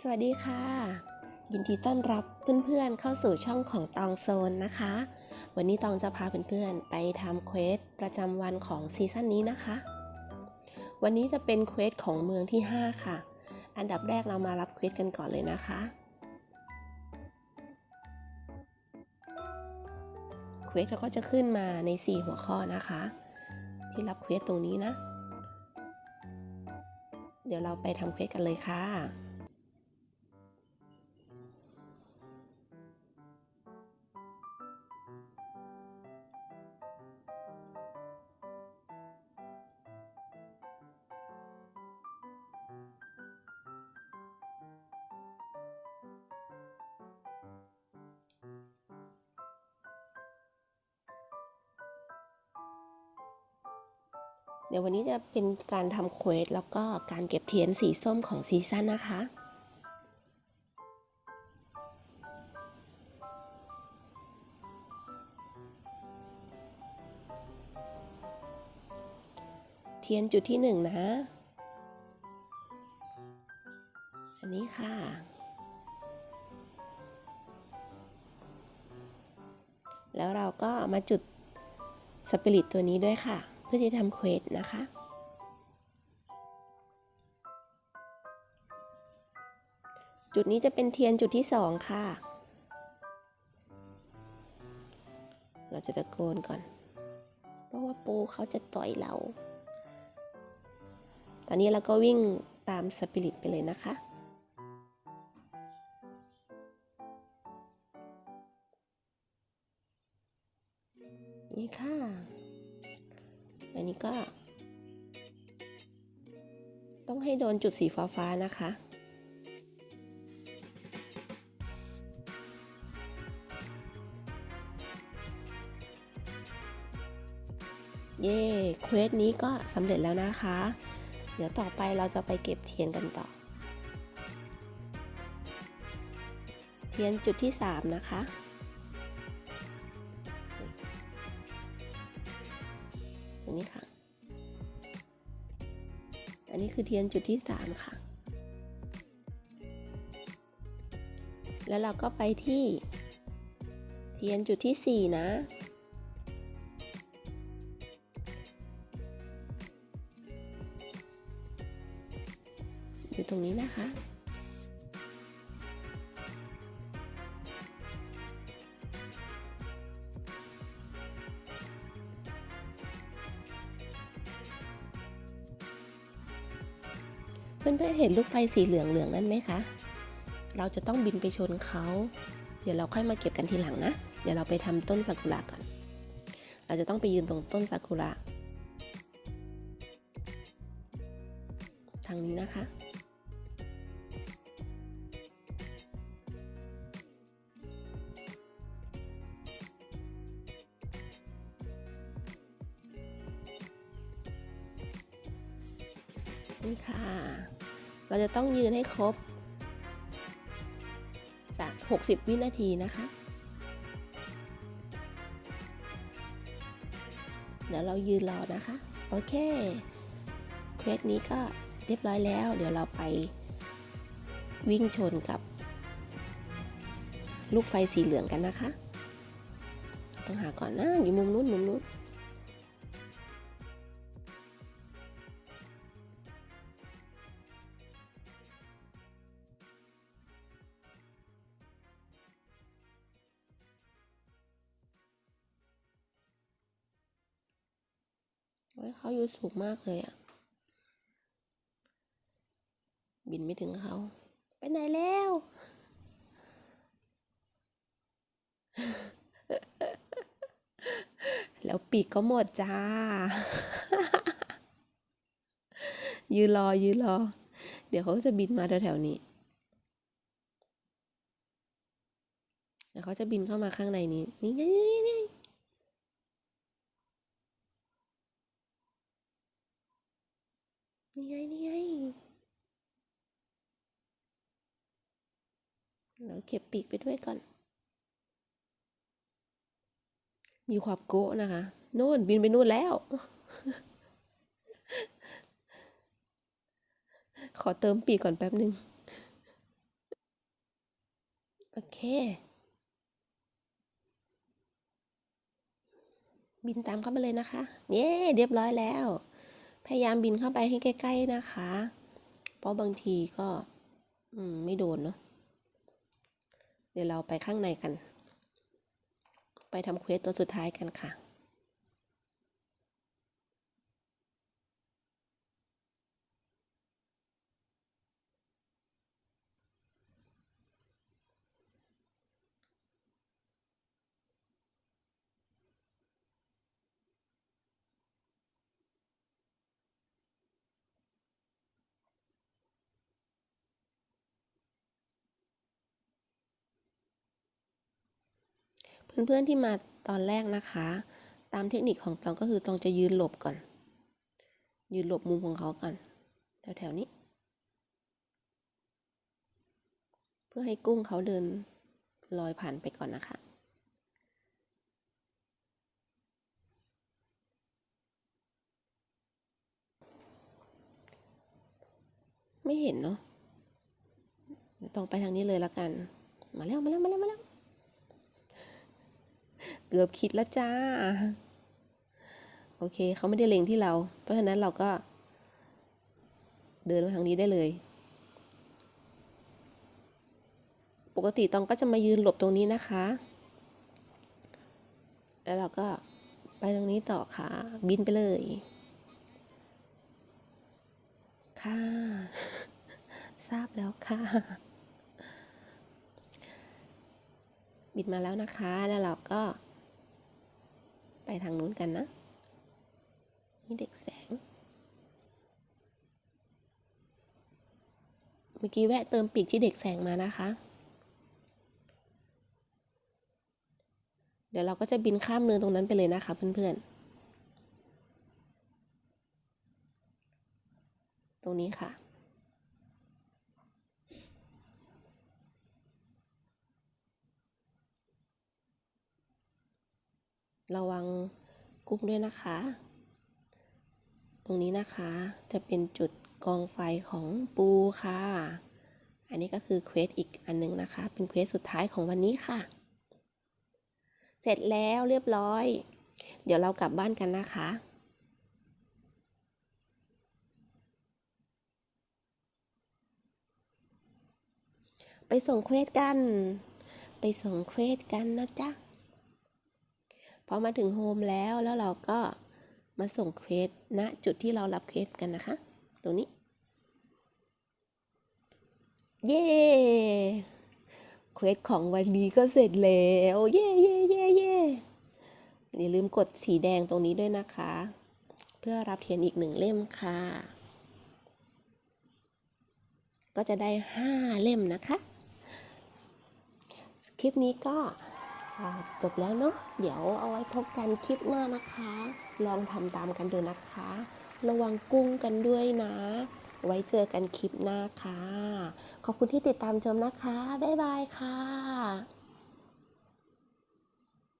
สวัสดีค่ะ ยินดีต้อนรับเพื่อนๆเข้าสู่ช่องของตองโซนนะคะ วันนี้ตองจะพาเพื่อนๆไปทำเควสประจำวันของซีซั่นนี้นะคะ วันนี้จะเป็นเควสของเมืองที่ 5 ค่ะ อันดับแรกเรามารับเควสกันก่อนเลยนะคะเควสก็จะขึ้นมาใน 4 หัวข้อนะคะ ที่รับเควสตรงนี้นะ เดี๋ยวเราไปทำเควสกันเลยค่ะ เดี๋ยววันนี้จะเป็นการทำเควสแล้วก็การเก็บเทียนสีส้มของซีซั่นนะคะ เทียนจุดที่หนึ่งนะ อันนี้ค่ะ แล้วเราก็มาจุดสปิริตตัวนี้ด้วยค่ะ พื่อที่จะทำเควสนะคะ จุดนี้จะเป็นเทียนจุดที่สองค่ะ เราจะตะโกนก่อน เพราะว่าปูเขาจะต่อยเรา ตอนนี้เราก็วิ่งตามสปิริตไปเลยนะคะนี่ค่ะ อันนี้ก็ ต้องให้โดนจุดสีฟ้าๆนะคะ เย่เควสนี้ก็สำเร็จแล้วนะคะ เดี๋ยวต่อไปเราจะไปเก็บเทียนกันต่อ เทียนจุดที่ 3 นะคะ ตรงนี้ค่ะ อันนี้คือเทียนจุดที่ 3 ค่ะ แล้วเราก็ไปที่เทียนจุดที่ 4 นะอยู่ตรงนี้นะคะ เพื่อนๆเห็นลูกไฟสีเหลืองๆนั่นไหมคะ เราจะต้องบินไปชนเขา เดี๋ยวเราค่อยมาเก็บกันทีหลังนะ เดี๋ยวเราไปทำต้นซากุระก่อน เราจะต้องไปยืนตรงต้นซากุระ ทางนี้นะคะ เราจะต้องยืนให้ครบ 60 วินาทีนะคะ เดี๋ยวเรายืนรอนะคะ โอเค เควสนี้ก็เรียบร้อยแล้ว เดี๋ยวเราไปวิ่งชนกับ ลูกไฟสีเหลืองกันนะคะ ต้องหาก่อนนะอยู่มุมนู้นมุมนู้น โอ้ยเขาอยู่สูงมากเลยอะบินไม่ถึงเขา ไปไหนแล้ว แล้วปีกก็หมดจ้า ยืนรอยืนรอ เดี๋ยวเขาจะบินมาแถวๆนี้ เดี๋ยวเขาจะบินเข้ามาข้างในนี้ นี่ไงนี่นี่ไง นี่ไง เราเก็บปีกไปด้วยก่อน มีความโก้นะคะโน่นบินไปนู่นแล้ว ขอเติมปีกก่อนแป๊บหนึ่งโอเค บินตามเข้าไปเลยนะคะ เย้เรียบร้อยแล้ว พยายามบินเข้าไปให้ใกล้ ๆนะคะ เพราะบางทีก็ อืม ไม่โดนเนาะ เดี๋ยวเราไปข้างในกัน ไปทำเควสตัวสุดท้ายกันค่ะ เพื่อนๆที่มาตอนแรกนะคะ ตามเทคนิคของตองก็คือตองจะยืนหลบก่อน ยืนหลบมุมของเขาก่อนแถวๆนี้ เพื่อให้กุ้งเขาเดินลอยผ่านไปก่อนนะคะไม่เห็นเนาะต้องไปทางนี้เลยละกัน มาแล้ว มาแล้ว มาแล้ว มาแล้ว เกือบคิดแล้วจ้า โอเคเขาไม่ได้เล็งที่เรา เพราะฉะนั้นเราก็ เดินมาทางนี้ได้เลย ปกติตองก็จะมายืนหลบตรงนี้นะคะ แล้วเราก็ไปตรงนี้ต่อค่ะ บินไปเลย ค่ะ ทราบแล้วค่ะบินมาแล้วนะคะ แล้วเราก็ ไปทางนู้นกันนะ นี่เด็กแสง เมื่อกี้แวะเติมปีกที่เด็กแสงมานะคะ เดี๋ยวเราก็จะบินข้ามเนินตรงนั้นไปเลยนะคะเพื่อนๆ ตรงนี้ค่ะ ระวังกุ้งด้วยนะคะ ตรงนี้นะคะจะเป็นจุดกองไฟของปูค่ะ อันนี้ก็คือเควสอีกอันหนึงนะคะ เป็นเควสสุดท้ายของวันนี้ค่ะ เสร็จแล้วเรียบร้อย เดี๋ยวเรากลับบ้านกันนะคะไปส่งเควสกัน ไปส่งเควสกันนะจ๊ะ พอมาถึงโฮมแล้วแล้วเราก็มาส่งเควสณจุดที่เรารับเควสกันนะคะ ตรงนี้ เย้เควสของวันนี้ก็เสร็จแล้วเย้เย้เย้เย้อย่าลืมกดสีแดงตรงนี้ด้วยนะคะ เพื่อรับเทียนอีกหนึ่งเล่มค่ะ ก็จะได้ห้าเล่มนะคะ คลิปนี้ก็ จบแล้วเนาะเดี๋ยวเอาไว้พบกันคลิปหน้านะคะ ลองทำตามกันดูนะคะ ระวังกุ้งกันด้วยนะ ไว้เจอกันคลิปหน้าค่ะ ขอบคุณที่ติดตามชมนะคะ บ๊ายบายค่ะ